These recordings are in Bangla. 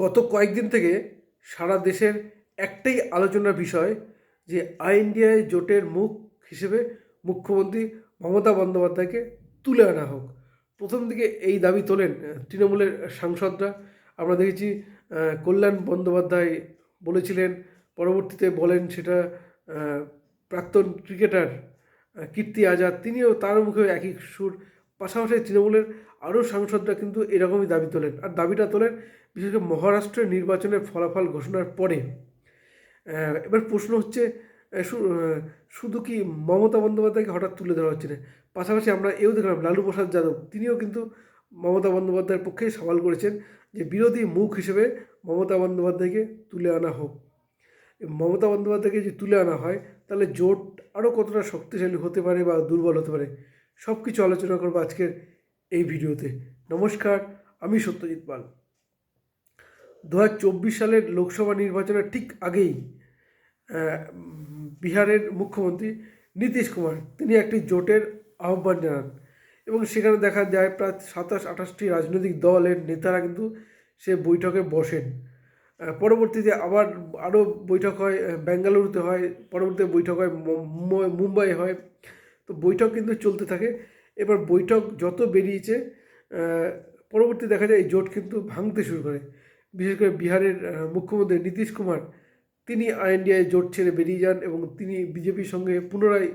গত কয়েকদিন থেকে সারা দেশের একটাই আলোচনার বিষয় যে আই ইন্ডিয়ায় জোটের মুখ হিসেবে মুখ্যমন্ত্রী মমতা বন্দ্যোপাধ্যায়কে তুলে আনা হোক। প্রথম দিকে এই দাবি তোলেন তৃণমূলের সাংসদরা। আমরা দেখেছি কল্যাণ বন্দ্যোপাধ্যায় বলেছিলেন, পরবর্তীতে বলেন সেটা প্রাক্তন ক্রিকেটার কীর্তি আজাদ, তিনিও তার মুখে একই সুর। পাশাপাশি তৃণমূলের আরও সাংসদরা কিন্তু এরকমই দাবি তোলেন। আর দাবিটা তোলেন বিশেষ করে মহারাষ্ট্রের নির্বাচনের ফলাফল ঘোষণার পরে এবার প্রশ্ন হচ্ছে শুধু কি মমতা বন্দ্যোপাধ্যায়কে হঠাৎ তুলে ধরা হচ্ছে না? পাশাপাশি আমরা এও দেখলাম লালু প্রসাদ যাদব, তিনিও কিন্তু মমতা বন্দ্যোপাধ্যায়ের পক্ষে সওয়াল করেছেন যে বিরোধী মুখ হিসেবে মমতা বন্দ্যোপাধ্যায়কে তুলে আনা হোক। মমতা বন্দ্যোপাধ্যায়কে যদি তুলে আনা হয়, তাহলে জোট আরও কতটা শক্তিশালী হতে পারে বা দুর্বল হতে পারে সব কিছু আলোচনা করব আজকের এই ভিডিওতে। নমস্কার, আমি সত্যজিৎ পাল। দু হাজার চব্বিশ সালের লোকসভা নির্বাচনের ঠিক আগেই বিহারের মুখ্যমন্ত্রী নীতিশ কুমার, তিনি একটি জোটের আহ্বান জানান। এবং সেখানে দেখা যায়, প্রায় সাতাশ, আঠাশটি রাজনৈতিক দলের নেতারা কিন্তু সে বৈঠকে বসেন। পরবর্তীতে আবার আরও বৈঠক হয় বেঙ্গালুরুতে হয়, পরবর্তীতে বৈঠক হয় মুম্বাই হয়। তো বৈঠক কিন্তু চলতে থাকে। এবার বৈঠক যত বেরিয়েছে পরবর্তী দেখা যায়, এই জোট কিন্তু ভাঙতে শুরু করে। বিশেষ করে বিহারের মুখ্যমন্ত্রী নীতিশ কুমার, তিনি আইএনডিআই জোট ছেড়ে বেরিয়ে যান এবং তিনি বিজেপির সঙ্গে পুনরায়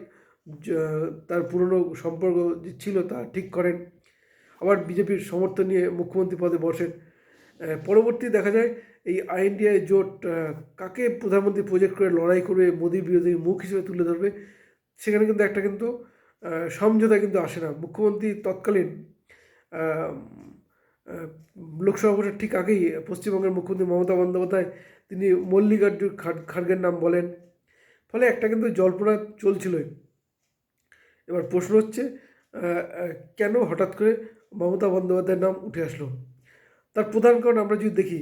তার পুরনো সম্পর্ক যে ছিল তা ঠিক করেন। আবার বিজেপির সমর্থন নিয়ে মুখ্যমন্ত্রী পদে বসেন। পরবর্তী দেখা যায়, এই আইএনডিআই জোট কাকে প্রধানমন্ত্রী প্রজেক্ট করে লড়াই করবে মোদী বিরোধী মুখ হিসেবে তুলে ধরবে, সেখানে কিন্তু একটা কিন্তু সমঝোতা কিন্তু আসে না। মুখ্যমন্ত্রী তৎকালীন লোকসভা ভোটের ঠিক আগেই পশ্চিমবঙ্গের মুখ্যমন্ত্রী মমতা বন্দ্যোপাধ্যায় তিনি মল্লিকার্জুন খাড়গের নাম বলেন। ফলে একটা কিন্তু জল্পনা চলছিলই। এবার প্রশ্ন হচ্ছে কেন হঠাৎ করে মমতা বন্দ্যোপাধ্যায়ের নাম উঠে আসলো? তার প্রধান কারণ আমরা যদি দেখি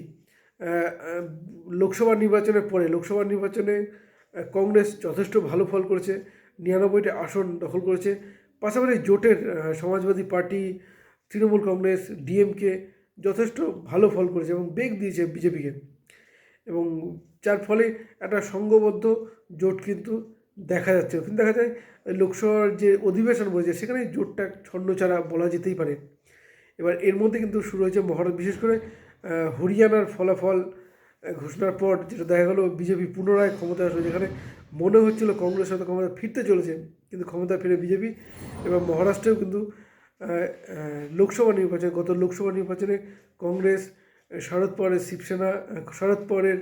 লোকসভা নির্বাচনের পরে, লোকসভা নির্বাচনে কংগ্রেস যথেষ্ট ভালো ফল করেছে, নিরানব্বইটা আসন দখল করেছে। পাশাপাশি জোটের সমাজবাদী পার্টি, তৃণমূল কংগ্রেস, ডিএমকে যথেষ্ট ভালো ফল করেছে এবং বেগ দিয়েছে বিজেপিকে। এবং যার ফলে একটা সংঘবদ্ধ জোট কিন্তু দেখা যাচ্ছে। কিন্তু দেখা যায় লোকসভার যে অধিবেশন বলেছে, সেখানে জোটটা ছন্নছাড়া বলা যেতেই পারে। এবার এর মধ্যে কিন্তু শুরু হয়েছে মহারাজ বিশেষ করে হরিয়ানার ফলাফল ঘোষণার পর যেটা দেখা গেলো বিজেপি পুনরায় ক্ষমতায় আসলো, যেখানে মনে হচ্ছিল কংগ্রেস হয়তো ক্ষমতা ফিরতে চলেছে, কিন্তু ক্ষমতা ফিরে বিজেপি এবং মহারাষ্ট্রেও কিন্তু লোকসভা নির্বাচনে, গত লোকসভা নির্বাচনে কংগ্রেস শরদ পাওয়ারের শিবসেনা শরদ পাওয়ারের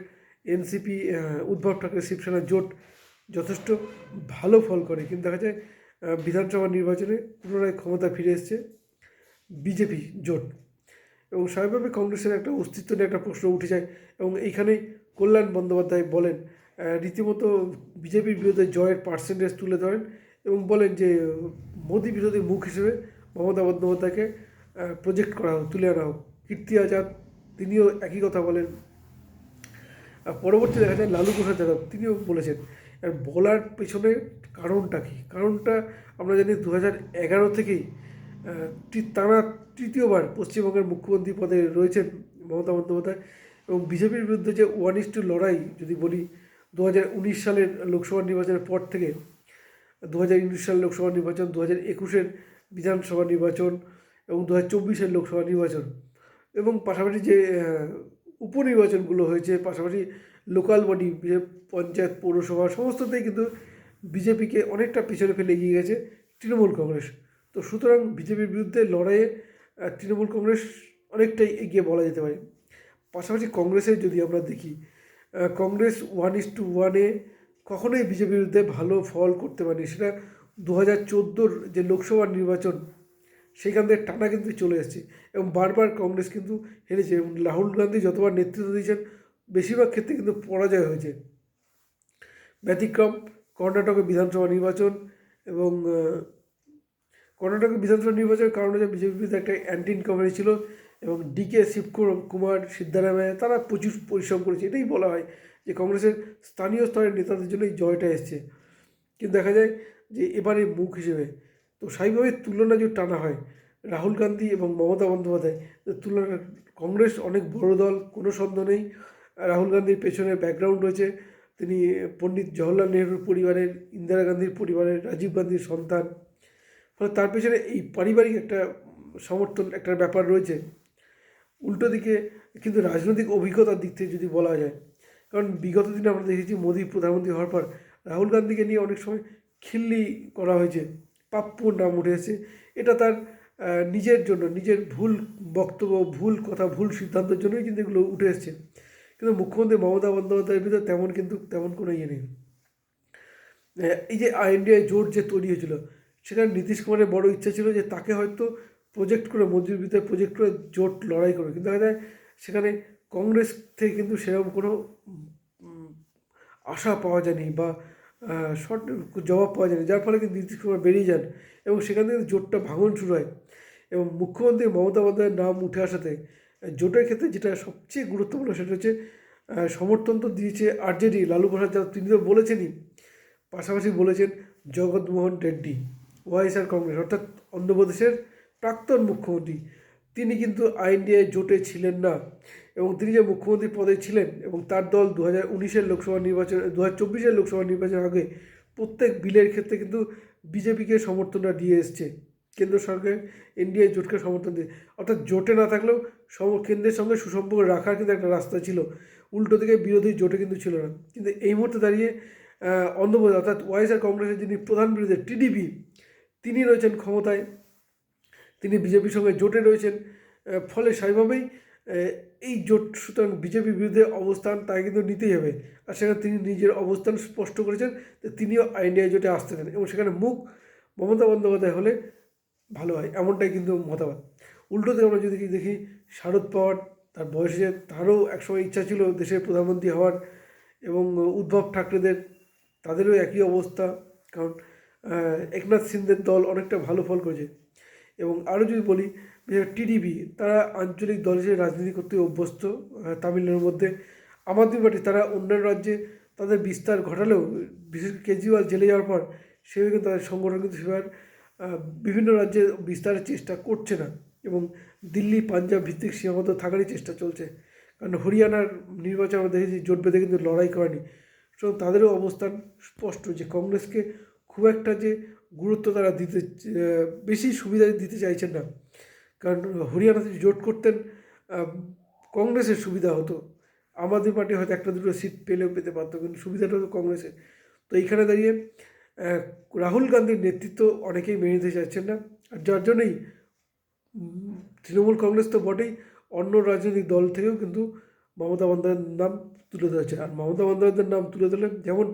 এনসিপি উদ্ধব ঠাকরে শিবসেনা জোট যথেষ্ট ভালো ফল করে। কিন্তু দেখা যায় বিধানসভা নির্বাচনে পুনরায় ক্ষমতা ফিরে এসছে বিজেপি জোট। এবং স্বাভাবিকভাবে কংগ্রেসের একটা অস্তিত্ব নিয়ে একটা প্রশ্ন উঠে যায়। এবং এইখানেই কল্যাণ বন্দ্যোপাধ্যায় বলেন রীতিমতো বিজেপির বিরুদ্ধে জয়ের পার্সেন্টেজ তুলে ধরেন এবং বলেন যে, মোদী বিরোধী মুখ হিসেবে মমতা বন্দ্যোপাধ্যায়কে প্রজেক্ট করা হোক তুলে আনা হোক কীর্তি আজাদ তিনিও একই কথা বলেন। পরবর্তী দেখা যায় লালু প্রসাদ যাদব তিনিও বলেছেন বলার পেছনে কারণটা কী? কারণটা আমরা জানি দু হাজার এগারো থেকেই আহ, তি- টানা তৃতীয়বার পশ্চিমবঙ্গের মুখ্যমন্ত্রী পদে রয়েছেন মমতা বন্দ্যোপাধ্যায় এবং বিজেপির বিরুদ্ধে যে ওয়ান ইস টু লড়াই যদি বলি দু হাজার উনিশ সালের লোকসভা নির্বাচনের পর থেকে দু হাজার উনিশ সালের লোকসভা নির্বাচন দু হাজার একুশের বিধানসভা নির্বাচন এবং দু হাজার চব্বিশের লোকসভা নির্বাচন এবং পাশাপাশি যে উপনির্বাচনগুলো হয়েছে, পাশাপাশি লোকাল বডি পঞ্চায়েত, পৌরসভা, সমস্ততেই কিন্তু বিজেপিকে অনেকটা পিছনে ফেলে এগিয়ে গেছে তৃণমূল কংগ্রেস। তো সুতরাং বিজেপির বিরুদ্ধে লড়াইয়ে তৃণমূল কংগ্রেস অনেকটাই এগিয়ে বলা যেতে পারে। পাশাপাশি কংগ্রেসের যদি আমরা দেখি কংগ্রেস ওয়ান ইস টু ওয়ানে কখনোই বিজেপির বিরুদ্ধে ভালো ফল করতে পারেনি। সেটা দু হাজার চোদ্দোর যে লোকসভা নির্বাচন সেইখান থেকে টানা কিন্তু চলে এসেছে এবং বারবার কংগ্রেস কিন্তু হেরেছে এবং রাহুল গান্ধী যতবার নেতৃত্ব দিয়েছেন, বেশিরভাগ ক্ষেত্রে কিন্তু পরাজয় হয়েছে। ব্যতিক্রম কর্ণাটকের বিধানসভা নির্বাচন এবং কর্ণাটকের বিধানসভা নির্বাচনের কারণ হচ্ছে বিজেপির বিরুদ্ধে একটা অ্যান্টি ইনকামারি ছিল এবং ডিকে শিবকুমার সিদ্ধারামায়া তারা প্রচুর পরিশ্রম করেছে। এটাই বলা হয় যে কংগ্রেসের স্থানীয় স্তরের নেতাদের জন্য এই জয়টা এসছে। কিন্তু দেখা যায় যে এবারে মুখ হিসেবে। তো স্বাভাবিকভাবে তুলনা যদি টানা হয়, রাহুল গান্ধী এবং মমতা বন্দ্যোপাধ্যায় তুলনা কংগ্রেস অনেক বড় দল, কোনো সন্দেহ নেই। রাহুল গান্ধীর পেছনে ব্যাকগ্রাউন্ড রয়েছে। তিনি পণ্ডিত জওহরলাল নেহরুর পরিবারের, ইন্দিরা গান্ধীর পরিবারের, রাজীব গান্ধীর সন্তান। ফলে তার পেছনে এই পারিবারিক একটা সমর্থন, একটা ব্যাপার রয়েছে। উল্টো দিকে কিন্তু রাজনৈতিক অভিজ্ঞতার দিক থেকে যদি বলা যায়, কারণ বিগত দিনে আমরা দেখেছি মোদী প্রধানমন্ত্রী হওয়ার পর রাহুল গান্ধীকে নিয়ে অনেক সময় খিল্লি করা হয়েছে পাপ্পুর নাম উঠে এসেছে এটা তার নিজের জন্য, নিজের ভুল বক্তব্য, ভুল কথা, ভুল সিদ্ধান্তের জন্যই কিন্তু এগুলো উঠে এসছে। কিন্তু মুখ্যমন্ত্রী মমতা বন্দ্যোপাধ্যায়ের ভিতরে তেমন কিন্তু, তেমন কোনো ইয়ে নেই। এই যে ইন্ডিয়ায় জোট যে তৈরি হয়েছিল, সেখানে নীতিশ কুমারের বড় ইচ্ছা ছিল যে তাকে হয়তো প্রজেক্ট করে মোদির ভিতরে প্রজেক্ট করে জোট লড়াই করে কিন্তু দেখা যায় সেখানে কংগ্রেস থেকে কিন্তু সেরকম কোনো আশা পাওয়া যায়নি বা শর্ট জবাব পাওয়া যায়নি। যার ফলে কিন্তু নীতিশ কুমার বেরিয়ে যান এবং সেখান থেকে জোটটা ভাঙন শুরু হয়। এবং মুখ্যমন্ত্রী মমতা বন্দ্যোপাধ্যায়ের নাম উঠে আসাতে জোটের ক্ষেত্রে যেটা সবচেয়ে গুরুত্বপূর্ণ সেটা হচ্ছে সমর্থন তো দিয়েছে আরজেডি, লালু প্রসাদ যাদব তিনি তো বলেছেনই। পাশাপাশি বলেছেন জগৎমোহন রেড্ডি ওয়াইএসআর কংগ্রেস অর্থাৎ অন্ধ্রপ্রদেশের প্রাক্তন মুখ্যমন্ত্রী। তিনি কিন্তু আইএনডিআই জোটে ছিলেন না। এবং তিনি যে মুখ্যমন্ত্রী পদে ছিলেন এবং তার দল দু হাজার উনিশের লোকসভা নির্বাচন দু হাজার চব্বিশের লোকসভা নির্বাচনের আগে প্রত্যেক বিলের ক্ষেত্রে কিন্তু বিজেপিকে সমর্থনটা দিয়ে এসছে। কেন্দ্র সরকার এনডিএ জোটকে সমর্থন দিয়ে। অর্থাৎ জোটে না থাকলেও সম কেন্দ্রের সঙ্গে সুসম্পর্ক রাখার কিন্তু একটা রাস্তা ছিল। উল্টো দিকে বিরোধী জোটে কিন্তু ছিল না। কিন্তু এই মুহূর্তে দাঁড়িয়ে আহ, অন্ধ্রপ্রদেশ অর্থাৎ ওয়াইএসআর কংগ্রেসের যিনি প্রধান বিরোধী টিডিপি তিনি রয়েছেন ক্ষমতায়। তিনি বিজেপির সঙ্গে জোটে রয়েছেন। ফলে স্বাভাবিকভাবেই এই জোট, সুতরাং বিজেপির বিরুদ্ধে অবস্থান তাকে কিন্তু নিতেই হবে। আর সেখানে তিনি নিজের অবস্থান স্পষ্ট করেছেন যে তিনিও আইডিয়া জোটে আসতে দেন এবং সেখানে মুখ মমতা বন্দ্যোপাধ্যায় হলে ভালো হয়, এমনটাই কিন্তু মতামত। উল্টোতে আমরা যদি দেখি শারদ পাওয়ার তার বয়সে তারও একসময় ইচ্ছা ছিল দেশের প্রধানমন্ত্রী হওয়ার এবং উদ্ভব ঠাকরেদের, তাদেরও একই অবস্থা, কারণ একনাথ সিন্ধের দল অনেকটা ভালো ফল করেছে। এবং আরও যদি বলি টিডিপি তারা আঞ্চলিক দল হিসেবে রাজনীতি করতে অভ্যস্ত তামিলনাড়ুর মধ্যে। আম আদমি পার্টি তারা অন্যান্য রাজ্যে তাদের বিস্তার ঘটালেও বিশেষ কেজরিওয়াল জেলে যাওয়ার পর সেভাবে কিন্তু তাদের সংগঠন কিন্তু আহ, বিভিন্ন রাজ্যে বিস্তারের চেষ্টা করছে না এবং দিল্লি পাঞ্জাব ভিত্তিক সীমাবদ্ধ থাকারই চেষ্টা চলছে। কারণ হরিয়ানার নির্বাচন আমরা দেখেছি জোট বেঁধে কিন্তু লড়াই করেনি। সুতরাং তাদেরও অবস্থান স্পষ্ট যে কংগ্রেসকে খুব একটা যে গুরুত্ব তারা দিতে বেশি সুবিধা দিতে চাইছেন না। কারণ হরিয়ানাতে জোট করতেন কংগ্রেসের সুবিধা হতো। আম আদমি পার্টি হয়তো একটা দুটো সিট পেলেও পেতে পারতো, কিন্তু সুবিধাটা হতো কংগ্রেসের। তো এইখানে দাঁড়িয়ে রাহুল গান্ধীর নেতৃত্ব অনেকেই মেনে নিতে চাইছেন না। আর যার জন্যই তৃণমূল কংগ্রেস তো বটেই, অন্য রাজনৈতিক দল থেকেও কিন্তু মমতা বন্দ্যোপাধ্যায়ের নাম তুলে ধরেছে। আর মমতা বন্দ্যোপাধ্যায়ের নাম তুলে ধরলেন যেমন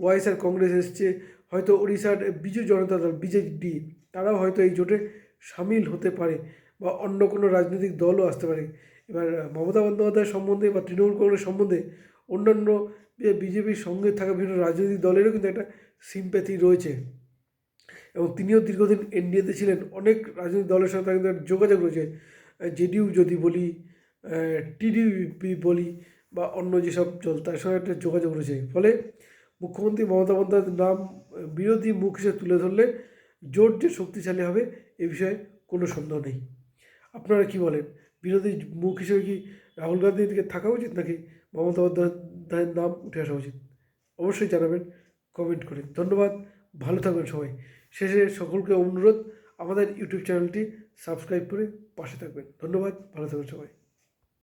ওয়াইএসআর কংগ্রেস এসছে, হয়তো ওড়িশার বিজু জনতা দল, বিজেডি, তারাও হয়তো এই জোটে সামিল হতে পারে। বা অন্য কোনো রাজনৈতিক দলও আসতে পারে। এবার মমতা বন্দ্যোপাধ্যায় সম্বন্ধে বা তৃণমূল কংগ্রেস সম্বন্ধে অন্যান্য বিজেপির সঙ্গে থাকা বিভিন্ন রাজনৈতিক দলেরও কিন্তু একটা সিম্প্যাথি রয়েছে। এবং তিনিও দীর্ঘদিন এনডিএতে ছিলেন। অনেক রাজনৈতিক দলের সাথে তার কিন্তু একটা যোগাযোগ রয়েছে। জেডিইউ যদি বলি টিডিপি বলি বা অন্য যেসব দল, তার সঙ্গে একটা যোগাযোগ রয়েছে। ফলে মুখ্যমন্ত্রী মমতা বন্দ্যোপাধ্যায়ের নাম বিরোধী মুখ হিসেবে তুলে ধরলে জোট যে শক্তিশালী হবে এ বিষয়ে কোনো সন্দেহ নেই। আপনারা কি বলেন? বিরোধী মুখ হিসেবে কি রাহুল গান্ধীর দিকে থাকা উচিত নাকি মমতা বন্দ্যোপাধ্যায়ের নাম উঠে আসা উচিত? অবশ্যই জানাবেন কমেন্ট করে। ধন্যবাদ, ভালো থাকবেন সবাই। শেষে সকলকে অনুরোধ, আমাদের ইউটিউব চ্যানেলটি সাবস্ক্রাইব করে পাশে থাকবেন। ধন্যবাদ, ভালো থাকবেন সবাই।